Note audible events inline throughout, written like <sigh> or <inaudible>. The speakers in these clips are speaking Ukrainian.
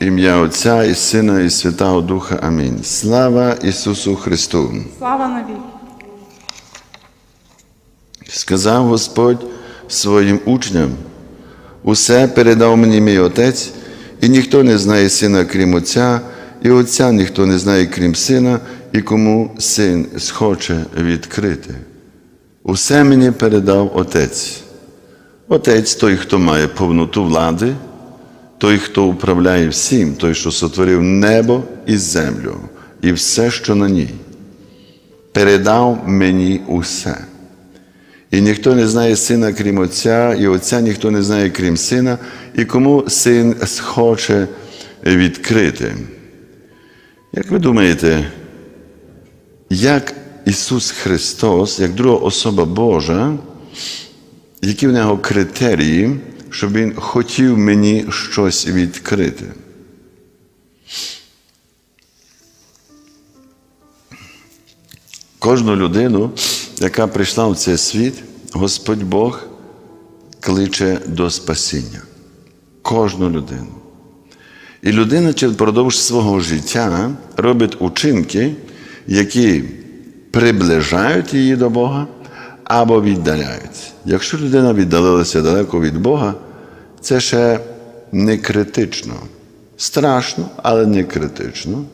Ім'я Отця і Сина, і Святого Духа. Амінь. Слава Ісусу Христу! Слава навіки. Сказав Господь своїм учням: усе передав мені мій Отець, і ніхто не знає сина, крім Отця, і Отця ніхто не знає, крім сина, і кому син схоче відкрити. Усе мені передав Отець. Отець той, хто має повноту влади, той, хто управляє всім, той, що сотворив небо і землю, і все, що на ній, передав мені усе. І ніхто не знає сина, крім Отця, і Отця ніхто не знає, крім сина, і кому син схоче відкрити. Як ви думаєте, як Ісус Христос, як друга особа Божа, які в нього критерії, щоб Він хотів мені щось відкрити? Кожну людину, яка прийшла в цей світ, Господь Бог кличе до спасіння. Кожну людину. І людина впродовж свого життя робить учинки, які приближають її до Бога або віддаляють. Якщо людина віддалилася далеко від Бога, це ще не критично. Страшно, але не критично,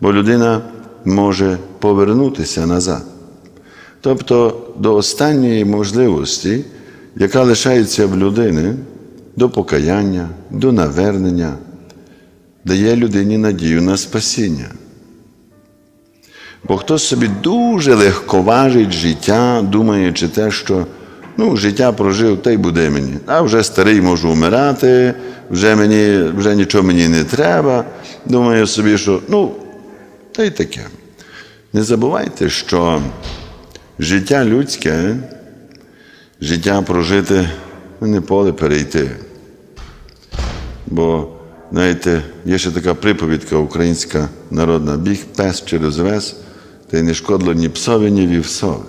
бо людина може повернутися назад. Тобто до останньої можливості, яка лишається в людини, до покаяння, до навернення, дає людині надію на спасіння. Бо хтось собі дуже легковажить життя, думаючи те, що ну, життя прожив, та й буде мені. А вже старий можу вмирати, вже, мені, вже нічого мені не треба. Думаю собі, що ну, та й таке. Не забувайте, що життя людське, життя прожити, не поле перейти. Бо, знаєте, є ще така приповідка українська народна біг пес через вес, та й не шкодло ні псові, ні вівсові.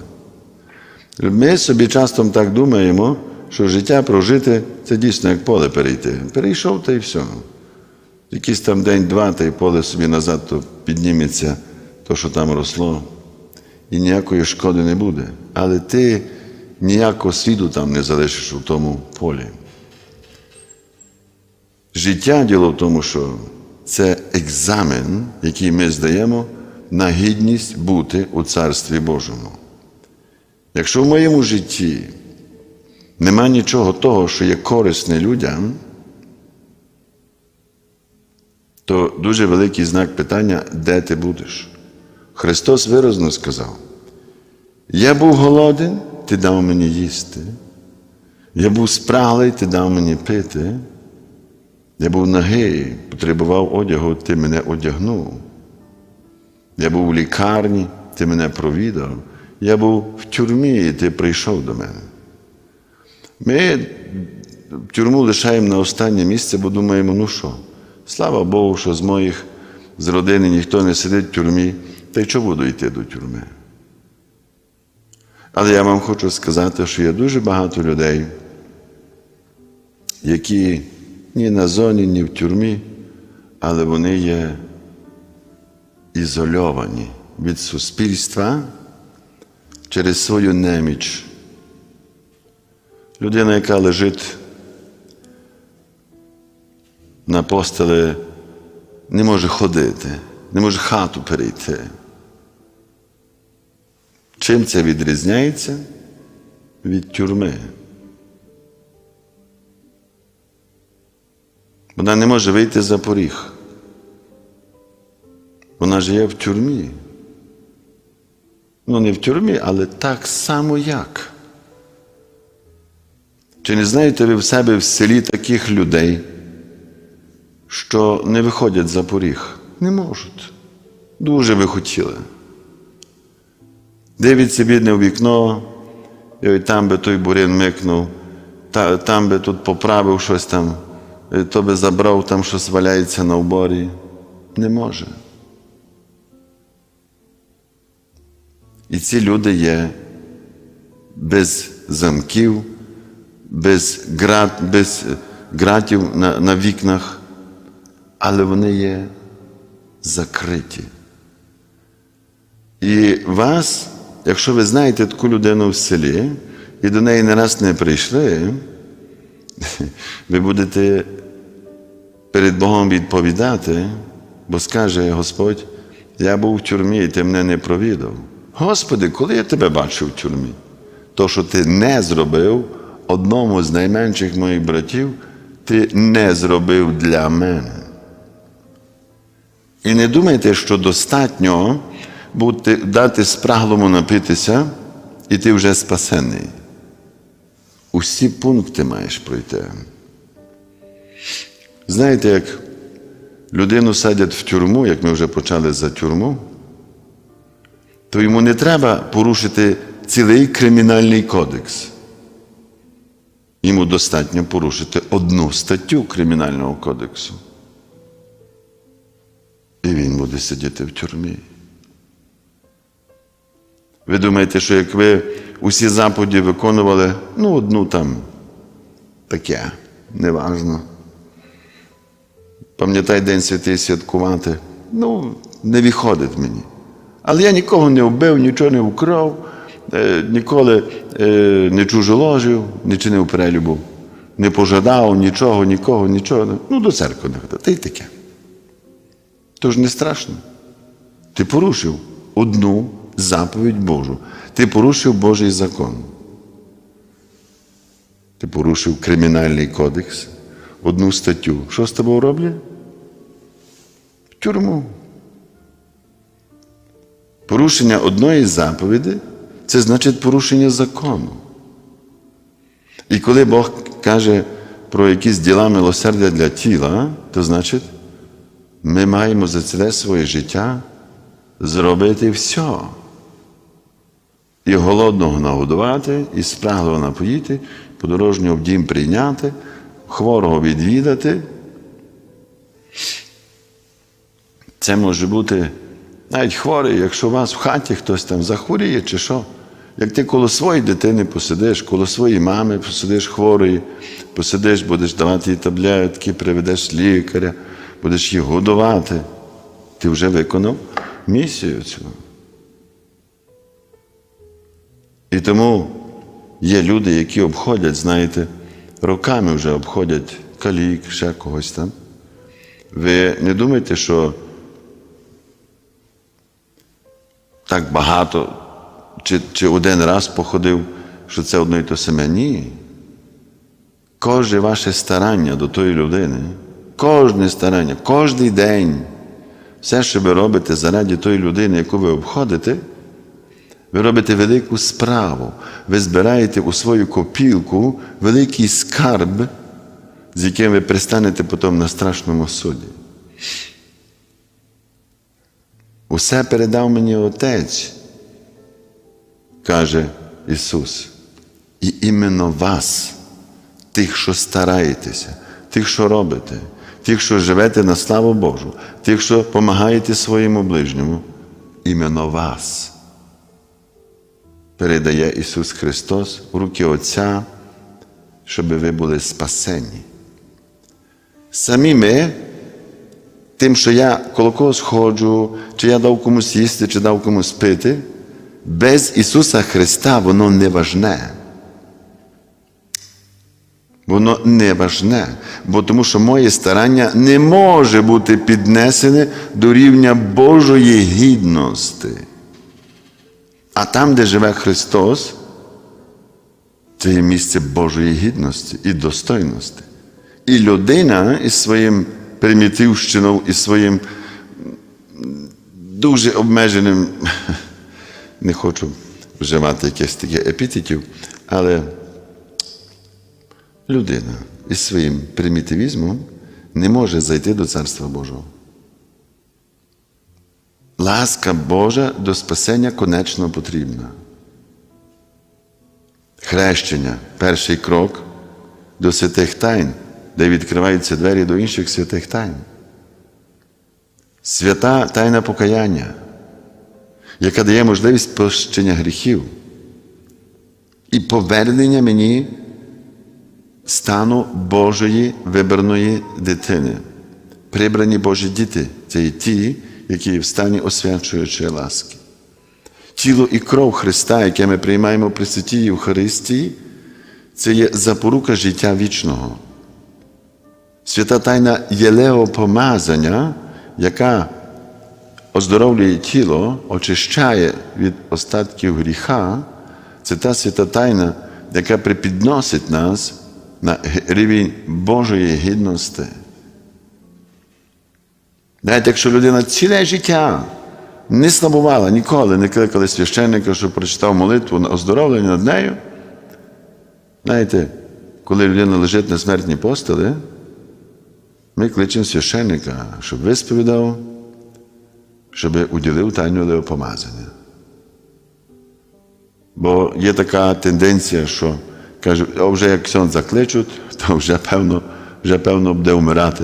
Ми собі часто так думаємо, що життя прожити це дійсно як поле перейти. Перейшов та й все. Якийсь там день-два, та й поле собі назад то підніметься, то, що там росло, і ніякої шкоди не буде. Але ти ніякого світу там не залишиш у тому полі. Життя діло в тому, що це екзамен, який ми здаємо на гідність бути у Царстві Божому. Якщо в моєму житті нема нічого того, що є корисне людям, то дуже великий знак питання, де ти будеш. Христос виразно сказав: Я був голоден, ти дав мені їсти. Я був спраглий, ти дав мені пити. Я був нагий, потребував одягу, ти мене одягнув. Я був у лікарні, ти мене провідав. Я був в тюрмі, і ти прийшов до мене. Ми тюрму лишаємо на останнє місце, бо думаємо, ну що, слава Богу, що з моїх з родини ніхто не сидить в тюрмі, та й чого буду йти до тюрми. Але я вам хочу сказати, що є дуже багато людей, які ні на зоні, ні в тюрмі, але вони є ізольовані від суспільства через свою неміч. Людина, яка лежить на постелі, не може ходити, не може хату перейти. Чим це відрізняється від тюрми? Вона не може вийти за поріг. Вона живе в тюрмі. Ну, не в тюрмі, але так само як. Чи не знаєте ви в себе в селі таких людей, що не виходять за поріг? Не можуть. Дуже би хотіли. Дивиться бідне в вікно, і там би той бурин микнув, та, там би тут поправив щось там, то би забрав там щось валяється на оборі. Не може. І ці люди є без замків, без град, без гратів на, на вікнах, але вони є закриті. І вас, якщо ви знаєте таку людину в селі, і до неї не раз не прийшли, ви будете перед Богом відповідати, бо скаже Господь, я був в тюрмі, і ти мене не провідав. Господи, коли я тебе бачив в тюрмі, то, що ти не зробив одному з найменших моїх братів, ти не зробив для мене. І не думайте, що достатньо бути, дати спраглому напитися, і ти вже спасений. Усі пункти маєш пройти. Знаєте, як людину садять в тюрму, як ми вже почали за тюрму, то йому не треба порушити цілий кримінальний кодекс. Йому достатньо порушити одну статтю Кримінального кодексу. І він буде сидіти в тюрмі. Ви думаєте, що як ви усі заповіді виконували, ну, одну там таке, неважно. Пам'ятай День святий святкувати. Ну, не виходить мені. Але я нікого не вбив, нічого не вкрав, е, ніколи е, не чужоложив, не чинив перелюбу, не пожадав нічого, нікого, нічого. Ну, до церкви не ходив. Та й таке. Тож не страшно. Ти порушив одну заповідь Божу. Ти порушив Божий закон. Ти порушив кримінальний кодекс, одну статтю. Що з тобою роблять? В тюрму. Порушення одної заповіді це значить порушення закону. І коли Бог каже про якісь діла милосердя для тіла, то значить, ми маємо за ціле своє життя зробити все. І голодного нагодувати, і спраглого напоїти, подорожнього в дім прийняти, хворого відвідати. Це може бути навіть хворий, якщо у вас в хаті хтось там захворіє чи що. Як ти коло своєї дитини посидиш, коло своєї мами посидиш хворої, посидиш, будеш давати їй таблетки, приведеш лікаря, будеш її годувати, ти вже виконав місію цю. І тому є люди, які обходять, знаєте, роками вже обходять калік, ще когось там. Ви не думайте, що так багато, чи, чи один раз походив, що це одно і те саме. Ні. Кожне ваше старання до тої людини, кожне старання, кожний день, все, що ви робите заради тої людини, яку ви обходите, ви робите велику справу. Ви збираєте у свою копілку великий скарб, з яким ви пристанете потім на страшному суді. Усе передав мені Отець, каже Ісус. І іменно вас, тих, що стараєтеся, тих, що робите, тих, що живете на славу Божу, тих, що допомагаєте своєму ближньому, іменно вас передає Ісус Христос в руки Отця, щоб ви були спасені. Самі ми, тим, що я коло когось ходжу, чи я дав комусь їсти, чи дав комусь пити, без Ісуса Христа воно не важне. Воно не важне, бо тому що моє старання не може бути піднесене до рівня Божої гідності. А там, де живе Христос, це є місце Божої гідності і достойності. І людина із своїм примітивщином, і своїм дуже обмеженим, <laughs> не хочу вживати якихось таких епітетів, але людина із своїм примітивізмом не може зайти до Царства Божого. Ласка Божа до спасення конечно потрібна. Хрещення перший крок до святих тайн, де відкриваються двері до інших святих тайн. Свята тайна покаяння, яка дає можливість прощення гріхів і повернення мені стану Божої вибраної дитини. прибрані Божі діти це є ті, які в стані освячуючої ласки. Тіло і кров Христа, яке ми приймаємо при святій Євхаристії, це є запорука життя вічного. Свята тайна єлеопомазання, яка оздоровлює тіло, очищає від остатків гріха, це та свята тайна, яка припідносить нас на рівень Божої гідності. Навіть якщо людина ціле життя не слабувала ніколи, не кликали священника, щоб прочитав молитву на оздоровлення над нею. Знаєте, коли людина лежить на смертній постелі, ми кличемо священника, щоб висповідав, щоб уділив тайну леопомазання. Бо є така тенденція, що кажуть, а вже як сон закличуть, то вже певно, вже певно буде вмирати.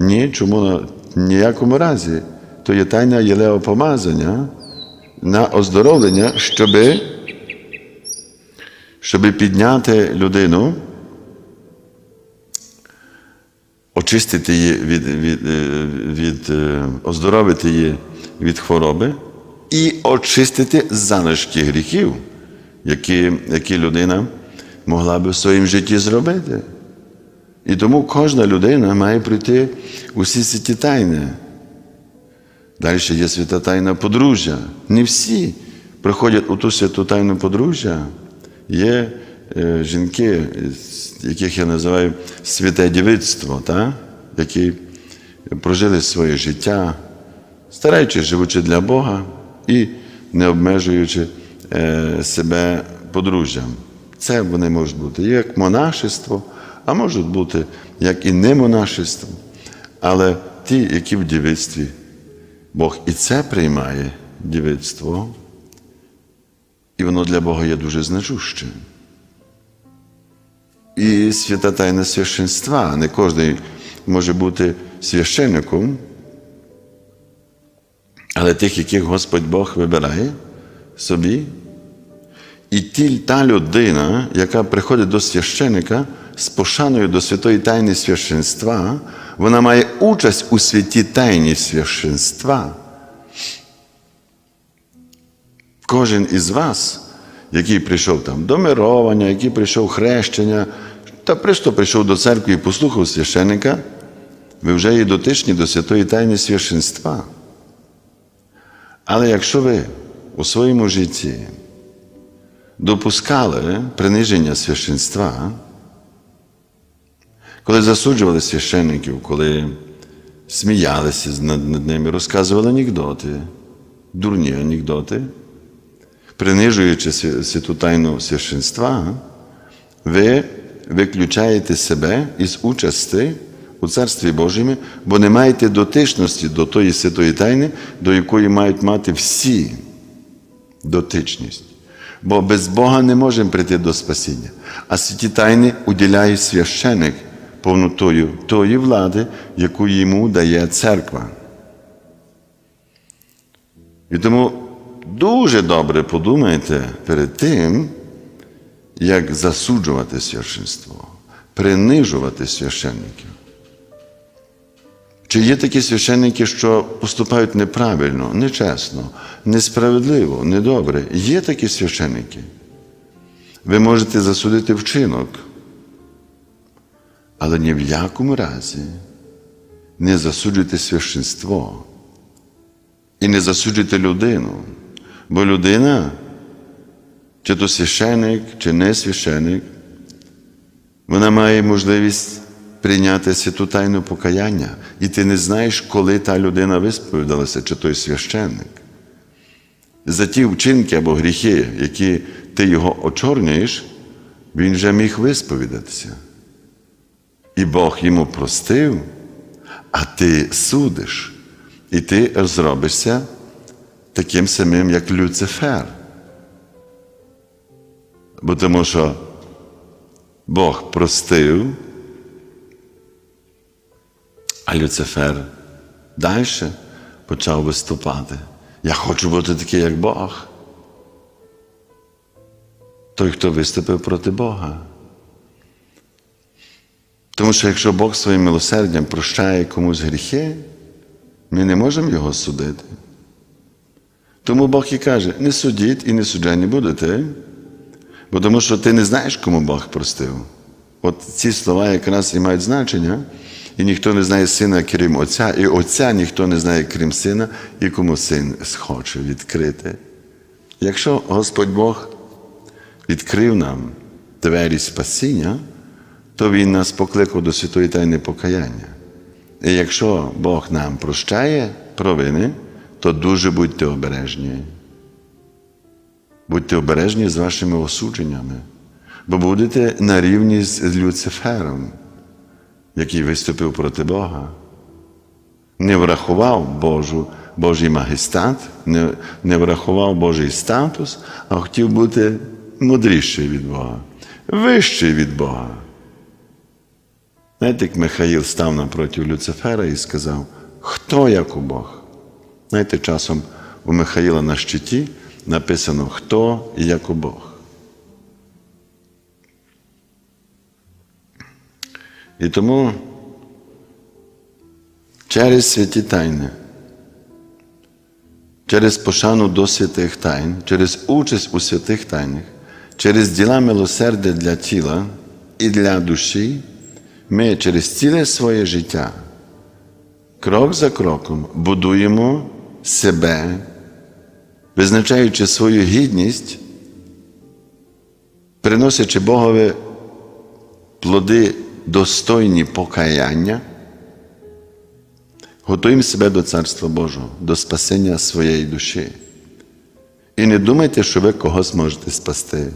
Ні, чому на ніякому разі. То є тайна єлеопомазання на оздоровлення, щоби, щоби підняти людину, очистити її від, від, е, від, е, оздоровити її від хвороби і очистити залишки гріхів, які, які людина могла би в своїм житті зробити. І тому кожна людина має пройти усі ці тайни. Далі є свята тайна подружжя. Не всі приходять у ту святу тайну подружжя. Є жінки, яких я називаю святе дівицтво, та? які прожили своє життя, стараючись живучи для Бога і не обмежуючи е, себе подружжям. Це вони можуть бути як монашество, а можуть бути як і не монашество, але ті, які в дівицтві. Бог і це приймає дівицтво, і воно для Бога є дуже значуще. І свята тайна священства. Не кожен може бути священником, але тих, яких Господь Бог вибирає собі. І ті, та людина, яка приходить до священика з пошаною до святої тайни священства, вона має участь у святій тайні священства. Кожен із вас, який прийшов там до мировання, який прийшов хрещення, та просто прийшов до церкви і послухав священика, ви вже є дотичні до святої тайни священства. Але якщо ви у своєму житті допускали приниження священства, коли засуджували священників, коли сміялися над ними, розказували анекдоти, дурні анекдоти, принижуючи святу тайну священства, ви виключаєте себе із участі у Царстві Божому, бо не маєте дотичності до тої святої тайни, до якої мають мати всі дотичність. Бо без Бога не можемо прийти до спасіння. А святі тайни уділяє священик повнотою тої влади, яку йому дає церква. І тому дуже добре подумайте перед тим, як засуджувати священство, принижувати священників. Чи є такі священники, що поступають неправильно, нечесно, несправедливо, недобре? Є такі священники. Ви можете засудити вчинок, але ні в якому разі не засуджуйте священство і не засуджуйте людину, бо людина, чи то священик, чи не священик, вона має можливість прийняти святу тайну покаяння, і ти не знаєш, коли та людина висповідалася, чи той священник. За ті вчинки або гріхи, які ти його очорнюєш, він вже міг висповідатися. І Бог йому простив, а ти судиш, і ти зробишся таким самим, як Люцифер. Бо тому що Бог простив, а Люцифер далі почав виступати. Я хочу бути такий, як Бог. Той, хто виступив проти Бога. Тому що якщо Бог своїм милосердям прощає комусь гріхи, ми не можемо його судити. Тому Бог і каже: не судіть і не суджені будете, бо тому що ти не знаєш, кому Бог простив. От ці слова якраз і мають значення, і ніхто не знає сина, крім Отця, і Отця ніхто не знає, крім сина, і кому син схоче відкрити. Якщо Господь Бог відкрив нам двері спасіння, то Він нас покликав до святої тайни покаяння. І якщо Бог нам прощає провини, то дуже будьте обережні. Будьте обережні з вашими осудженнями, бо будете на рівні з Люцифером, який виступив проти Бога. Не врахував Божу, Божий магістат, не, не врахував Божий статус, а хотів бути мудріший від Бога, вищий від Бога. Знаєте, як Михаїл став напроти Люцифера і сказав, хто як у Бог? Знаєте, часом у Михаїла на щиті написано Хто як Бог. І тому через святі тайни, через пошану до святих тайн, через участь у святих тайнах, через діла милосердя для тіла і для душі, ми через ціле своє життя, крок за кроком будуємо себе, визначаючи свою гідність, приносячи Богові плоди достойні покаяння, готуємо себе до Царства Божого, до спасення своєї душі. І не думайте, що ви когось можете спасти.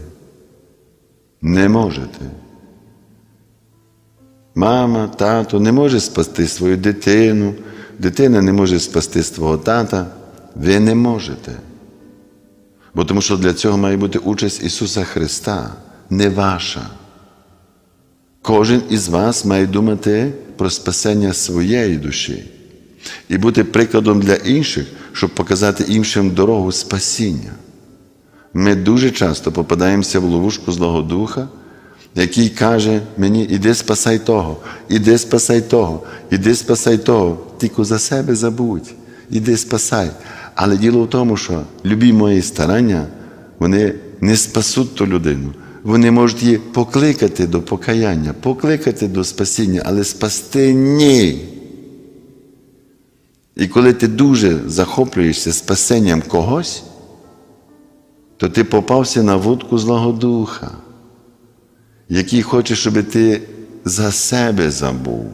Не можете. Мама, тато не може спасти свою дитину, дитина не може спасти свого тата. Ви не можете. Бо тому що для цього має бути участь Ісуса Христа, не ваша. Кожен із вас має думати про спасення своєї душі і бути прикладом для інших, щоб показати іншим дорогу спасіння. Ми дуже часто попадаємося в ловушку Злого Духа, який каже мені, іди спасай того, іди спасай того, іди спасай того, тільки за себе забудь, іди спасай. Але діло в тому, що любі мої старання, вони не спасуть ту людину. Вони можуть її покликати до покаяння, покликати до спасіння, але спасти ні. І коли ти дуже захоплюєшся спасенням когось, то ти попався на вудку Злого Духа, який хоче, щоб ти за себе забув.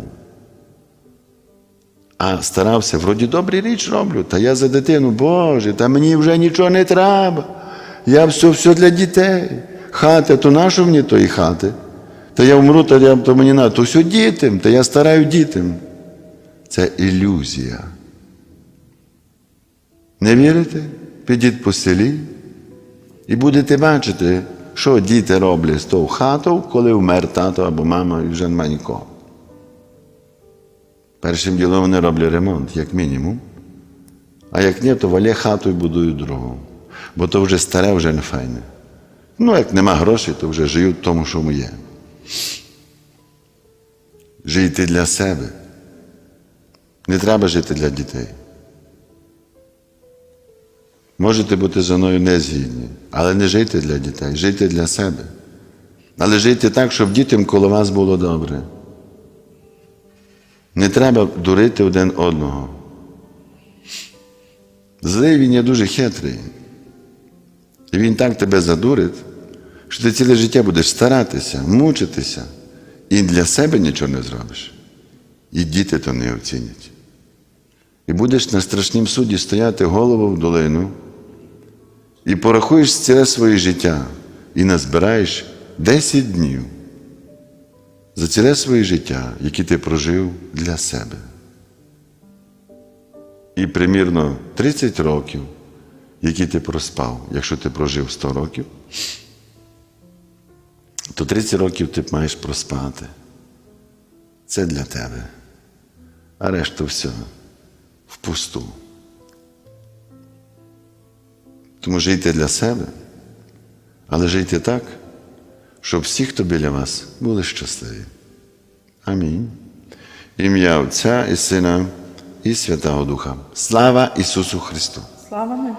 А старався, вроді добрі річ роблю, та я за дитину, Боже, та мені вже нічого не треба. Я все все для дітей. Хата, то нащо мені тої хати? Та я вмру, то, я, то мені на, то все дітям, та я стараю дітям. Це ілюзія. Не вірите? Підіть по селі і будете бачити, що діти роблять з того хату, коли вмер тато або мама і вже немає нікого. Першим ділом вони роблять ремонт, як мінімум. А як ні, то валя хату і будують другу. Бо то вже старе, вже не файне. Ну, як нема грошей, то вже живуть в тому, що є. Жийте для себе. Не треба жити для дітей. Можете бути зі мною не згідні, але не жийте для дітей, жийте для себе. Але жийте так, щоб дітям коло вас було добре. Не треба дурити один одного. Злий він є дуже хитрий. І він так тебе задурить, що ти ціле життя будеш старатися, мучитися, і для себе нічого не зробиш. І діти то не оцінять. І будеш на страшнім суді стояти голову в долину, і порахуєш ціле своє життя, і назбираєш 10 днів за ціле своє життя, яке ти прожив для себе. І примірно 30 років, які ти проспав, якщо ти прожив 100 років, то 30 років ти маєш проспати. Це для тебе. А решту все впусту. Тому жийте для себе, але жийте так, щоб всі, хто біля вас, були щасливі. Амінь. Ім'я Отця і Сина і Святого Духа. Слава Ісусу Христу! Слава Богу.